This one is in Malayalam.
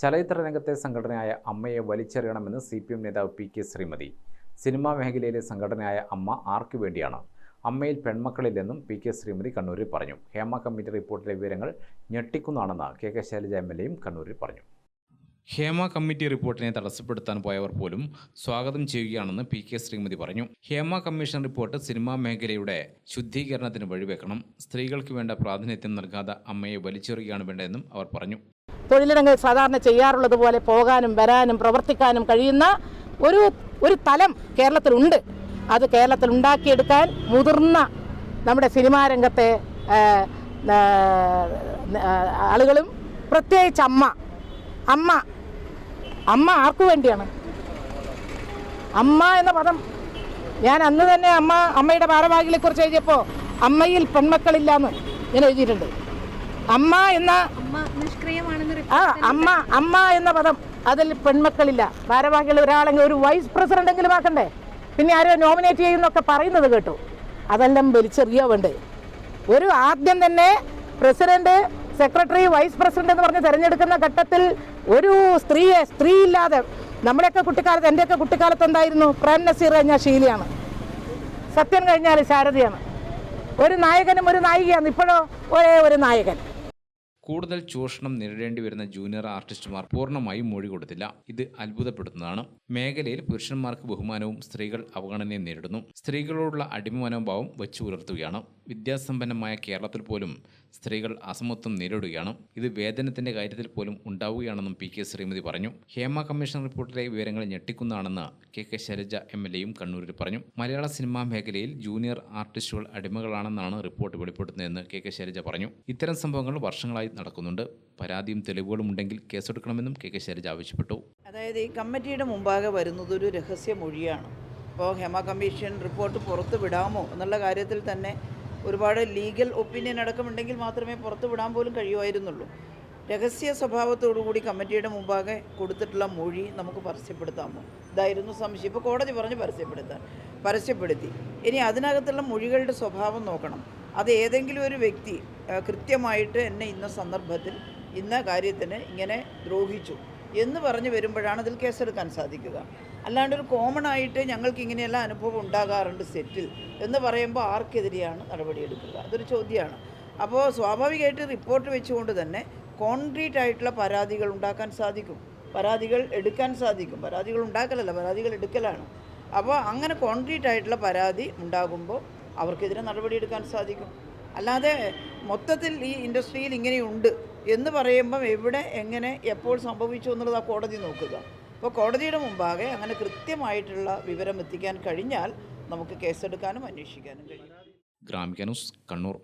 ചലച്ചിത്ര രംഗത്തെ സംഘടനയായ അമ്മയെ വലിച്ചെറിയണമെന്ന് സി പി എം നേതാവ് പി കെ ശ്രീമതി. സിനിമാ മേഖലയിലെ സംഘടനയായ അമ്മ ആർക്കു വേണ്ടിയാണ്? അമ്മയിൽ പെൺമക്കളില്ലെന്നും പി കെ ശ്രീമതി കണ്ണൂരിൽ പറഞ്ഞു. ഹേമ കമ്മിറ്റി റിപ്പോർട്ടിലെ വിവരങ്ങൾ ഞെട്ടിക്കുന്നതാണെന്ന് K K Shailaja M L എയും കണ്ണൂരിൽ പറഞ്ഞു. ഹേമ കമ്മിറ്റി റിപ്പോർട്ടിനെ തടസ്സപ്പെടുത്താൻ പോയവർ പോലും സ്വാഗതം ചെയ്യുകയാണെന്ന് പി കെ ശ്രീമതി പറഞ്ഞു. ഹേമ കമ്മീഷൻ റിപ്പോർട്ട് സിനിമാ മേഖലയുടെ ശുദ്ധീകരണത്തിന് വഴിവെക്കണം. സ്ത്രീകൾക്ക് വേണ്ട പ്രാതിനിധ്യം നൽകാതെ അമ്മയെ വലിച്ചെറിയുകയാണ് വേണ്ടതെന്നും അവർ പറഞ്ഞു. തൊഴിലിടങ്ങളിൽ സാധാരണ ചെയ്യാറുള്ളത് പോലെ പോകാനും വരാനും പ്രവർത്തിക്കാനും കഴിയുന്ന ഒരു ഒരു തലം കേരളത്തിലുണ്ട്. അത് കേരളത്തിൽ ഉണ്ടാക്കിയെടുക്കാൻ മുതിർന്ന നമ്മുടെ സിനിമാ രംഗത്തെ ആളുകളും പ്രത്യേകിച്ച് അമ്മ അമ്മ അമ്മ ആർക്കു വേണ്ടിയാണ്? അമ്മ എന്ന പദം ഞാൻ അന്ന് തന്നെ അമ്മ അമ്മയുടെ ഭാരവാഹികളെ കുറിച്ച് എഴുതിയപ്പോൾ അമ്മയിൽ പെൺമക്കളില്ലാന്ന് ഞാൻ എഴുതിയിട്ടുണ്ട്. അമ്മ എന്ന ആ അമ്മ അമ്മ എന്ന പദം അതിൽ പെൺമക്കളില്ല. ഭാരവാഹികൾ ഒരാളെങ്കിൽ ഒരു വൈസ് പ്രസിഡന്റ് എങ്കിലും ആക്കണ്ടേ? പിന്നെ ആരോ നോമിനേറ്റ് ചെയ്യുന്നൊക്കെ പറയുന്നത് കേട്ടു. അതെല്ലാം വലിച്ചെറിയോ വേണ്ടേ ഒരു ആദ്യം തന്നെ പ്രസിഡന്റ് സെക്രട്ടറി വൈസ് പ്രസിഡന്റ് എന്ന് പറഞ്ഞ് തിരഞ്ഞെടുക്കുന്ന ഘട്ടത്തിൽ ഒരു സ്ത്രീയെ സ്ത്രീ ഇല്ലാതെ നമ്മുടെയൊക്കെ കുട്ടിക്കാലത്ത് എന്റെയൊക്കെ കുട്ടിക്കാലത്ത് എന്തായിരുന്നു? പ്രേം നസീർ കഴിഞ്ഞാൽ ഷീലയാണ് സത്യം കഴിഞ്ഞാൽ ശാരദയാണ്. ഒരു നായകനും ഒരു നായികയാണ്. ഇപ്പോഴോ ഒരേ ഒരു നായകൻ. കൂടുതൽ ചൂഷണം നേരിടേണ്ടി വരുന്ന ജൂനിയർ ആർട്ടിസ്റ്റുമാർ പൂർണമായും മൊഴി കൊടുത്തില്ല. ഇത് അത്ഭുതപ്പെടുത്തുന്നതാണ്. മേഖലയിൽ പുരുഷന്മാർക്ക് ബഹുമാനവും സ്ത്രീകൾ അവഗണനയും നേരിടുന്നു. സ്ത്രീകളോടുള്ള അടിമ മനോഭാവം വെച്ചു പുലർത്തുകയാണ് വിദ്യാസമ്പന്നമായ കേരളത്തിൽ പോലും സ്ത്രീകൾ അസമത്വം നേരിടുകയാണ്. ഇത് വേതനത്തിന്റെ കാര്യത്തിൽ പോലും ഉണ്ടാവുകയാണെന്നും പി കെ ശ്രീമതി പറഞ്ഞു. ഹേമ കമ്മീഷൻ റിപ്പോർട്ടിലെ വിവരങ്ങൾ ഞെട്ടിക്കുന്നതാണെന്ന് K K Shailaja M L എയും കണ്ണൂരിൽ പറഞ്ഞു. മലയാള സിനിമാ മേഖലയിൽ ജൂനിയർ ആർട്ടിസ്റ്റുകൾ അടിമകളാണെന്നാണ് റിപ്പോർട്ട് വെളിപ്പെടുത്തുന്നതെന്ന് കെ കെ ശൈലജ പറഞ്ഞു. ഇത്തരം സംഭവങ്ങൾ വർഷങ്ങളായി നടക്കുന്നുണ്ട്. പരാതിയും തെളിവുകളും ഉണ്ടെങ്കിൽ കേസെടുക്കണമെന്നും കെ കെ ശൈലജ ആവശ്യപ്പെട്ടു. അതായത് ഈ കമ്മിറ്റിയുടെ മുമ്പാകെ വരുന്നത് ഒരു രഹസ്യ മൊഴിയാണ്. ഇപ്പോൾ ഹേമ കമ്മീഷൻ റിപ്പോർട്ട് പുറത്ത് വിടാമോ എന്നുള്ള കാര്യത്തിൽ തന്നെ ഒരുപാട് ലീഗൽ ഒപ്പീനിയൻ അടക്കമുണ്ടെങ്കിൽ മാത്രമേ പുറത്തു വിടാൻ പോലും കഴിയുമായിരുന്നുള്ളൂ. രഹസ്യ സ്വഭാവത്തോടുകൂടി കമ്മിറ്റിയുടെ മുമ്പാകെ കൊടുത്തിട്ടുള്ള മൊഴി നമുക്ക് പരസ്യപ്പെടുത്താമോ? ഇതായിരുന്നു സംശയം. ഇപ്പോൾ കോടതി പറഞ്ഞ് പരസ്യപ്പെടുത്താൻ പരസ്യപ്പെടുത്തി. ഇനി അതിനകത്തുള്ള മൊഴികളുടെ സ്വഭാവം നോക്കണം. അത് ഏതെങ്കിലും ഒരു വ്യക്തി കൃത്യമായിട്ട് എന്നെ ഇന്ന സന്ദർഭത്തിൽ ഇന്ന കാര്യത്തിന് ഇങ്ങനെ ദ്രോഹിച്ചു എന്ന് പറഞ്ഞു വരുമ്പോഴാണ് അതിൽ കേസെടുക്കാൻ സാധിക്കുക. അല്ലാണ്ട് ഒരു കോമൺ ആയിട്ട് ഞങ്ങൾക്ക് ഇങ്ങനെയെല്ലാം അനുഭവം ഉണ്ടാകാറുണ്ട് സെറ്റിൽ എന്ന് പറയുമ്പോൾ ആർക്കെതിരെയാണ് നടപടിയെടുക്കുക. അതൊരു ചോദ്യമാണ്. അപ്പോൾ സ്വാഭാവികമായിട്ട് റിപ്പോർട്ട് വെച്ചുകൊണ്ട് തന്നെ കോൺക്രീറ്റ് ആയിട്ടുള്ള പരാതികൾ ഉണ്ടാക്കാൻ സാധിക്കും. പരാതികൾ എടുക്കാൻ സാധിക്കും. പരാതികൾ ഉണ്ടാക്കലല്ല പരാതികൾ എടുക്കലാണ്. അപ്പോൾ അങ്ങനെ കോൺക്രീറ്റ് ആയിട്ടുള്ള പരാതി ഉണ്ടാകുമ്പോൾ അവർക്കെതിരെ നടപടിയെടുക്കാൻ സാധിക്കും. അല്ലാതെ മൊത്തത്തിൽ ഈ ഇൻഡസ്ട്രിയിൽ ഇങ്ങനെയുണ്ട് എന്ന് പറയുമ്പം എവിടെ എങ്ങനെ എപ്പോൾ സംഭവിച്ചു എന്നുള്ളത് ആ കോടതി നോക്കുക. അപ്പോൾ കോടതിയുടെ മുമ്പാകെ അങ്ങനെ കൃത്യമായിട്ടുള്ള വിവരം എത്തിക്കാൻ കഴിഞ്ഞാൽ നമുക്ക് കേസെടുക്കാനും അന്വേഷിക്കാനും കഴിയും. ഗ്രാമിക കണ്ണൂർ.